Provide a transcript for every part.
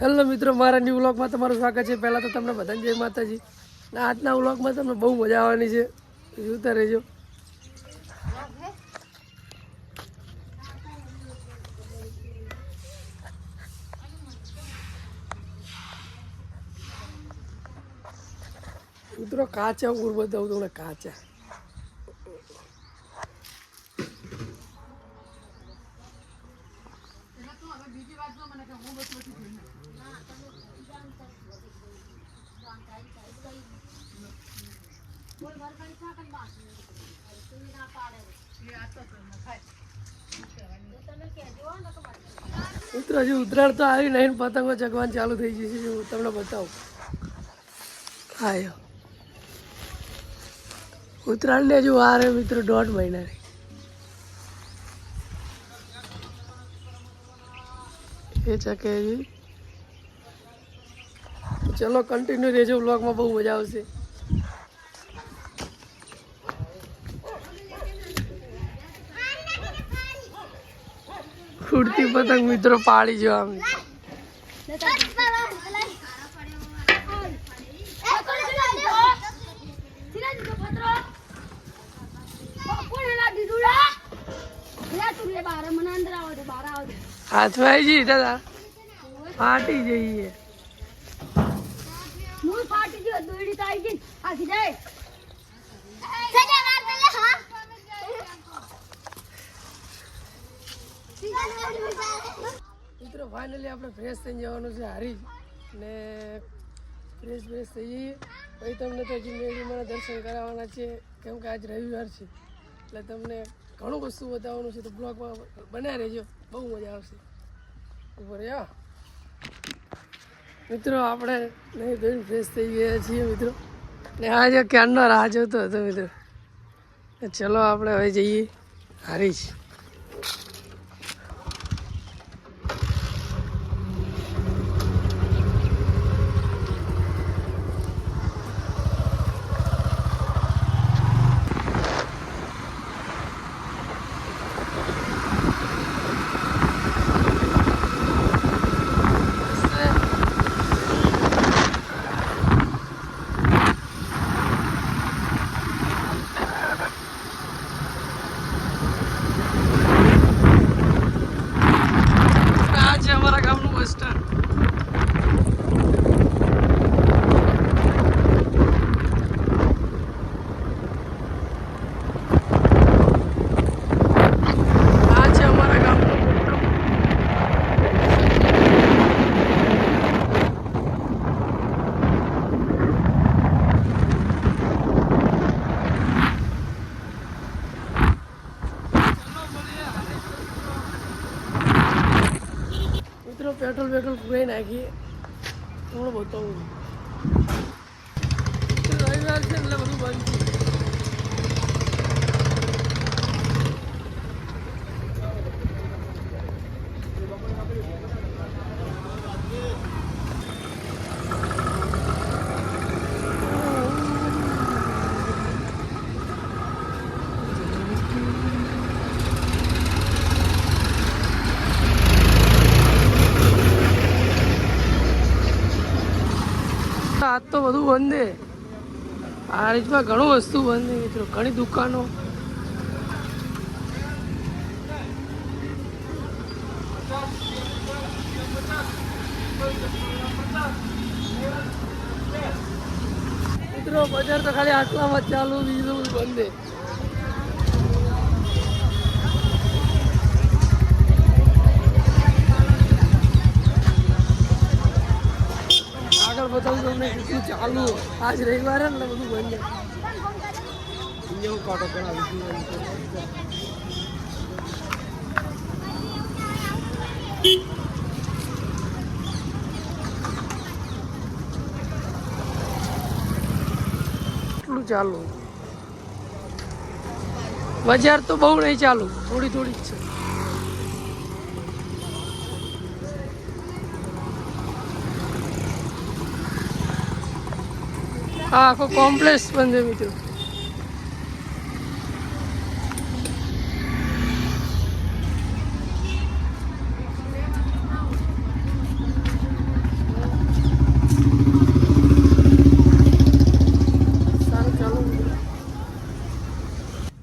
Hello મિત્રો, મારા new વ્લોગમાં તમારું સ્વાગત છે. પહેલાં તો તમને બધાને જય માતાજી. આજના વ્લોગમાં તમને બહુ મજા આવવાની છે. જોતા રહેજો. મિત્રો, કાચા ઉર બતાવું તમને, કાચા. મિત્રો હજી ઉત્તરાયણ તો આવી નહીં પતંગો જગવાન ચાલુ થઈ જશે હું તમને બતાવું. આયો. ઉત્તરાયણ ને હજુ વાર હે મિત્રો, દોઢ મહિનાની એ ચકે હજી ચલો કન્ટિન્યુ રહેજો બ્લોગમાં બહુ મજા આવશે. ઉડતી પતંગ મિત્રો પાડી જો આમ. હાથમાં આવી જઈએ દાદા. ફાટી જઈએ. મિત્રો ફાઇનલી આપણે ફ્રેશ થઈને જવાનું છે હારી. ને ફ્રેશ ફ્રેશ થઈ પછી તમને તો હજી મેળીમાં દર્શન કરાવવાના છે. કેમ કે આજ રવિવાર છે. એટલે તમને ઘણું વસ્તુ બતાવવાનું છે. તો બ્લોગમાં બન્યા રહેજો. બહુ મજા આવશે. ઉપર યા મિત્રો, આપણે નહીં ધોઈને ફ્રેશ થઈ ગયા છીએ, મિત્રો. ને આજે ક્યારનો રાહ જોતો હતો, મિત્રો. ચલો આપણે હવે જઈએ. હારીશ થોડું બતાવું? રવિવાર છે એટલે બધું બંધ છે આજ તો બધું બંધ. આ રીતમાં ઘણું વસ્તુ બંધ મિત્રો, ઘણી દુકાનો. મિત્રો, બજાર તો ખાલી આટલામાં ચાલુ, બીજું બધું બંધ છે આગળ બતાવું તમને કેટલું ચાલુ. આજ રવિવાર એટલે બધું બંધ. એટલું ચાલુ. બજાર તો બહુ નહીં ચાલુ. થોડી થોડી જ છે. આ આખો કોમ્પ્લેક્સ છે મિત્રો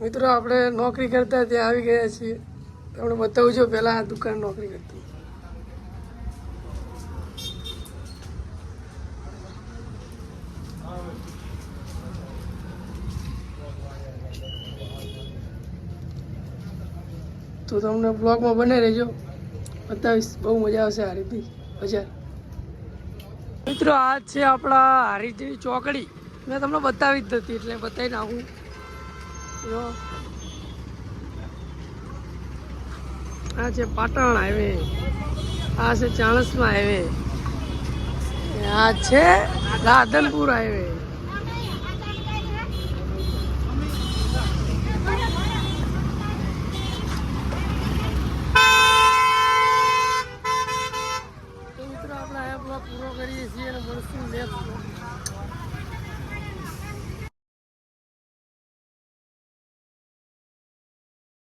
મિત્રો, આપણે નોકરી કરતા ત્યાં આવી ગયા છીએ. તમને બતાવું છું, પહેલાં આ દુકાન નોકરી કરતી. તો તમને બ્લોગમાં બને રહેજો. બતાવીશ, બહુ મજા આવશે હારીથી બજાર મિત્રો, આ છે આપણા હારી ચોકડી. મેં તમને બતાવી જ નથી, એટલે બતાવી નાખું. આ છે પાટણ હાઈવે. આ છે ચાણસમાં હાઈવે. આ છે રાધનપુર હાઈવે. તો મિત્રો આપણે